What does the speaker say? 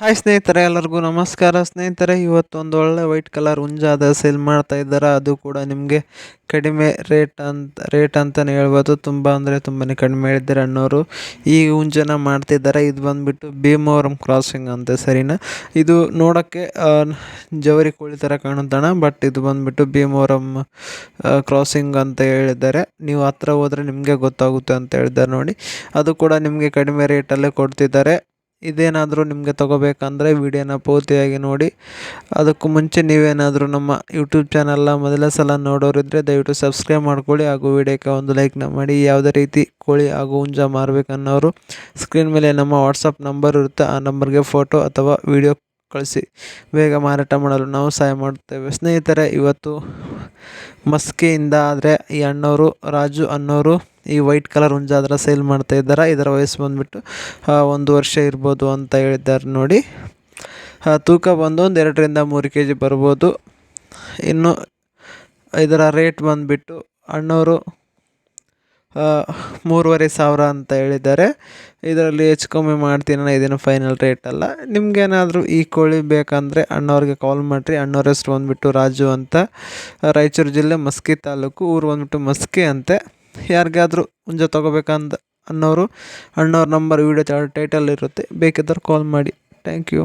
Hi ಸ್ನೇಹಿತರೆ, ಎಲ್ಲರಿಗೂ ನಮಸ್ಕಾರ. ಸ್ನೇಹಿತರೆ ಇವತ್ತು ಒಂದು ಒಳ್ಳೆ ವೈಟ್ ಕಲರ್ ಹುಂಜಾದ ಸೇಲ್ ಮಾಡ್ತಾ ಇದ್ದಾರೆ? ಅದು ಕೂಡ ನಿಮಗೆ ಕಡಿಮೆ ರೇಟ್ ಅಂತ ರೇಟ್ ಅಂತಲೇ ಹೇಳ್ಬೋದು. ತುಂಬ ಅಂದರೆ ತುಂಬಾ ಕಡಿಮೆ ಹೇಳಿದ್ದಾರೆ ಅಣ್ಣವರು. ಈ ಹುಂಜನ ಮಾಡ್ತಿದ್ದಾರೆ. ಇದು ಬಂದುಬಿಟ್ಟು ಭೀಮವರಂ ಕ್ರಾಸಿಂಗ್ ಅಂತ, ಸರಿನಾ? ಇದು ನೋಡೋಕ್ಕೆ ಜವರಿ ಕೋಳಿ ಥರ ಕಾಣುತ್ತಣ ಬಟ್ ಇದು ಬಂದುಬಿಟ್ಟು ಭೀಮವರಂ ಕ್ರಾಸಿಂಗ್ ಅಂತ ಹೇಳಿದ್ದಾರೆ. ನೀವು ಹತ್ರ ಹೋದರೆ ನಿಮಗೆ ಗೊತ್ತಾಗುತ್ತೆ ಅಂತ ಹೇಳಿದ್ದಾರೆ ನೋಡಿ. ಅದು ಕೂಡ ನಿಮಗೆ ಕಡಿಮೆ ರೇಟಲ್ಲೇ ಕೊಡ್ತಿದ್ದಾರೆ. ಇದೇನಾದರೂ ನಿಮಗೆ ತೊಗೋಬೇಕಂದ್ರೆ ವಿಡಿಯೋನ ಪೂರ್ತಿಯಾಗಿ ನೋಡಿ. ಅದಕ್ಕೂ ಮುಂಚೆ ನೀವೇನಾದರೂ ನಮ್ಮ ಯೂಟ್ಯೂಬ್ ಚಾನಲ್ನ ಮೊದಲ ಸಲ ನೋಡೋರಿದ್ದರೆ ದಯವಿಟ್ಟು ಸಬ್ಸ್ಕ್ರೈಬ್ ಮಾಡ್ಕೊಳ್ಳಿ ಹಾಗೂ ವಿಡಿಯೋಕ್ಕೆ ಒಂದು ಲೈಕ್ನ ಮಾಡಿ. ಯಾವುದೇ ರೀತಿ ಕೋಳಿ ಹಾಗೂ ಹುಂಜ ಮಾರಬೇಕನ್ನೋರು ಸ್ಕ್ರೀನ್ ಮೇಲೆ ನಮ್ಮ ವಾಟ್ಸಪ್ ನಂಬರ್ ಇರುತ್ತೆ. ಆ ನಂಬರ್ಗೆ ಫೋಟೋ ಅಥವಾ ವಿಡಿಯೋ ಕಳಿಸಿ. ಬೇಗ ಮಾರಾಟ ಮಾಡಲು ನಾವು ಸಹಾಯ ಮಾಡುತ್ತೇವೆ. ಸ್ನೇಹಿತರೆ, ಇವತ್ತು ಮಸ್ಕಿಯಿಂದ ಆದರೆ ಈ ಅಣ್ಣವರು ರಾಜು ಅನ್ನೋರು ಈ ವೈಟ್ ಕಲರ್ ಹುಂಜಾದ್ರ ಸೇಲ್ ಮಾಡ್ತಾ ಇದ್ದಾರೆ? ಇದರ ವಯಸ್ಸು ಬಂದುಬಿಟ್ಟು ಒಂದು ವರ್ಷ ಇರ್ಬೋದು ಅಂತ ಹೇಳಿದ್ದಾರೆ ನೋಡಿ. ತೂಕ ಬಂದು ಒಂದು ಎರಡರಿಂದ ಮೂರು ಕೆ ಜಿ ಬರ್ಬೋದು. ಇನ್ನು ಇದರ ರೇಟ್ ಬಂದುಬಿಟ್ಟು ಅಣ್ಣವರು ಮೂರುವರೆ ಸಾವಿರ ಅಂತ ಹೇಳಿದ್ದಾರೆ. ಇದರಲ್ಲಿ ಹೆಚ್ಚು ಕಮ್ಮಿ ಮಾಡ್ತೀನಿ ಇದೇನು ಫೈನಲ್ ರೇಟ್ ಅಲ್ಲ. ನಿಮ್ಗೇನಾದರೂ ಈ ಕೋಳಿ ಬೇಕಂದರೆ ಅಣ್ಣವ್ರಿಗೆ ಕಾಲ್ ಮಾಡಿರಿ. ಅಣ್ಣವ್ರ ಹೆಸ್ರು ಬಂದುಬಿಟ್ಟು ರಾಜು ಅಂತ. ರಾಯಚೂರು ಜಿಲ್ಲೆ ಮಸ್ಕಿ ತಾಲೂಕು. ಊರು ಬಂದುಬಿಟ್ಟು ಮಸ್ಕಿ ಅಂತೆ. ಯಾರಿಗಾದರೂ ಹುಂಜ ತೊಗೋಬೇಕಂದ ಅನ್ನೋರು ಅಣ್ಣವ್ರ ನಂಬರ್ ವೀಡಿಯೋ ಟೈಟಲ್ ಇರುತ್ತೆ. ಬೇಕಿದ್ದರೆ ಕಾಲ್ ಮಾಡಿ. Thank you